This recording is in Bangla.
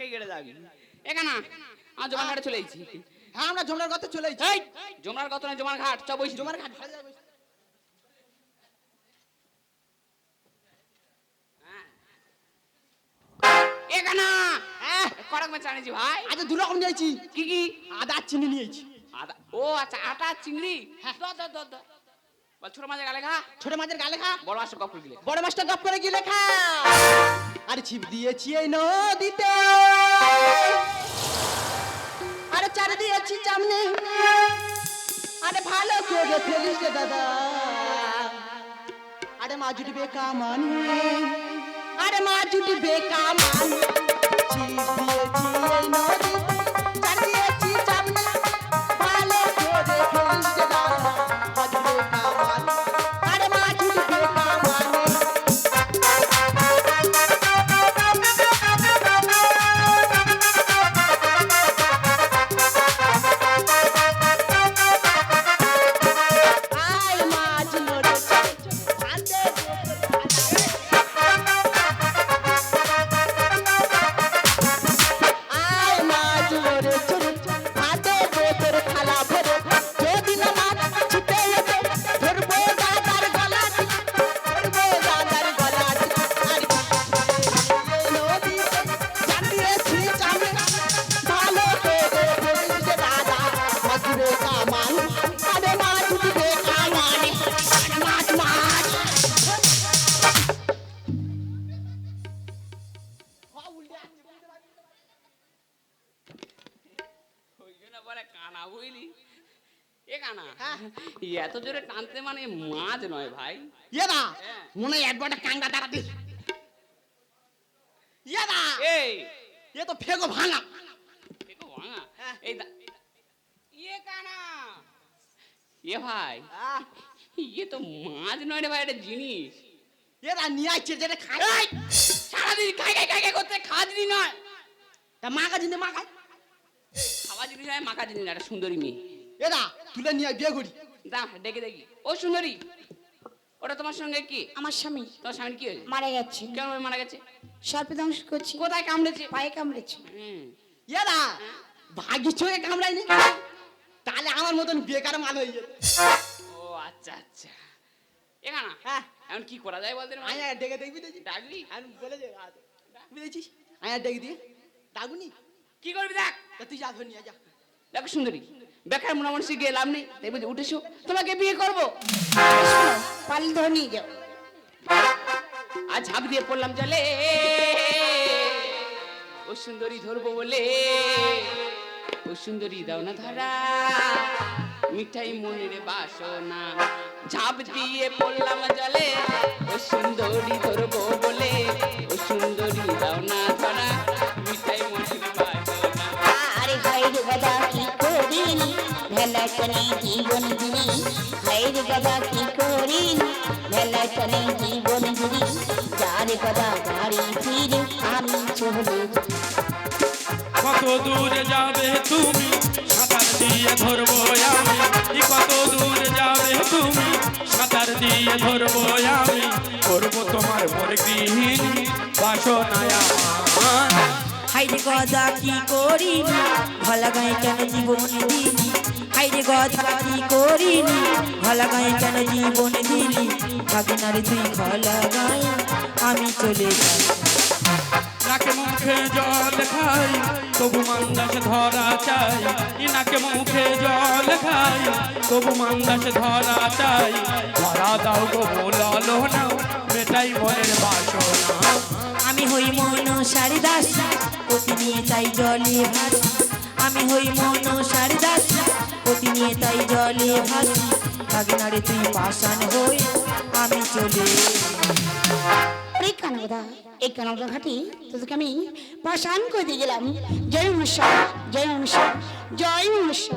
যাবি এখানে আমার জমার ঘাটে চলে এসেছি। হ্যাঁ আমরা জমনার কথা চলে এসেছি। এই জমার কত না জমার ঘাট চ বসি। জমার ঘাট এখানে হ্যাঁ। কড়ক মাছ আনিছি ভাই। আজ দু রকম নিয়েছি। কি কি? আদা চিনি নিয়েছি। আদা ও আচ্ছা আটা চিংড়ি? দ দ দ দ। ছোট মাছের গালে খা। ছোট মাছের গালে খা। বড় মাছের কপ গিলে। বড় মাছটা গপ করে গিয়ে লেখা আরে ছিপ দিয়েছি এই নদীতে। আরে চার দিয়েছি চামনে। আরে ভালো করে ফেলিস রে দাদা। আরে মা জুটবে কামানি। আরে মা জুটবে কামানি। কানা বুঝলি? এ কানা? হ্যাঁ। এত জোরে টানতে মানে মাছ নয় ভাই। ইয়েদা হ্যাঁ। মনে হয় একবারটা কাঙ্গা দাঁড়াতে ইয়েদা এই। এ তো ফেগো ভাঙা। দেখো ভাঙা? হ্যাঁ। এই দা ইয়ে কানা। এ ভাই। ইয়ে তো মাছ নয় রে ভাই এটা জিনিস। এরা নিয়ে আসছে যেটা খাই সারাদিন খাই খাই খাই করতে খাওয়া নয়। তা মা কাছে মা খাই খাওয়া জিনিস মাখা জিনিস একটা সুন্দরী মেয়ে। এরা তুলে নিয়ে বিয়ে করি। দাম ডেকে দেখি। ও সুন্দরী? ওটা তোমার সঙ্গে কি? আমার স্বামী। তোমার স্বামী কি হয়েছে? মারা গেছে। কেন মারা গেছে? সর্পে করছি। কোথায় কামড়েছে? পায়ে কামড়েছে। হুম। এরা ভাগি চোখে কামড়ায়নি? তাহলে আমার মতন বেকার মাল হয়ে যেত ও আচ্ছা আচ্ছা। এখানা হ্যাঁ। এখন কি করা যায় বলতে আয় আয়, ডেকে দেখবি দেখি। ডাকবি? আমি বলে দে আয়। বুঝেছিস আয় ডেকে দিয়ে। ডাকুনি কি করবি দেখ? তুই যা ধর নিয়ে যা। দেখো সুন্দরী বেকার মোটামুটি গিয়ে লাভ নেই দেখবি যে উঠেছো। তোমাকে বিয়ে করব? পাল ধরে নিয়ে যাও। আজ ঝাঁপ দিয়ে পড়লাম জলে। ও সুন্দরী ধরবো বলে ও সুন্দরী দাও না ধরা মিঠাই মনের বাসনা। ঝাঁপ দিয়ে পড়লাম জলে ও সুন্দরী ধরবো বলে ও সুন্দরী দাও না ধরা। চলে জীবন দিনি হাই রে কি করিনি? ভেলা চলে জীবন দিনি যার গদা বাড়ি ফিরে আমি চলে। কত দূরে যাবে তুমি? সাঁতার দিয়ে ধরবো আমি। কত দূরে যাবে তুমি? সাঁতার দিয়ে ধরবো আমি। করব তোমার মরে গৃহিণী বাসনায় হাইরে গদা কি করিনি ভলা গায়ে কেন জীবন দিলি? হাইরে গদা কি করিনি ভলা গায়ে কেন জীবন দিলি? ভাগিনারে তুই ভলা গায়ে আমি চলে যাই। নাকে মুখে জল খাই, তবু মান্দাসে ধরা চাই। নাকে মুখে জল খাই, তবু মান্দাসে ধরা চাই। ধরা দাও গো বোলালো না, মেটাই মনের বাসনা। আমি হই মন সারি দাসী অতি নিয়ে তাই জলে ভাসি। আমি হই মন সারি দাসী অতি নিয়ে তাই জলে ভাসি। ভাগিনারে তুই পাশান হই, আমি চলে। এই কানাদা ঘাটি তোদেরকে আমি পাশান করে দিয়ে গেলাম। জয় মনুষ্য জয় মনুষ্য জয় মনুষ্য।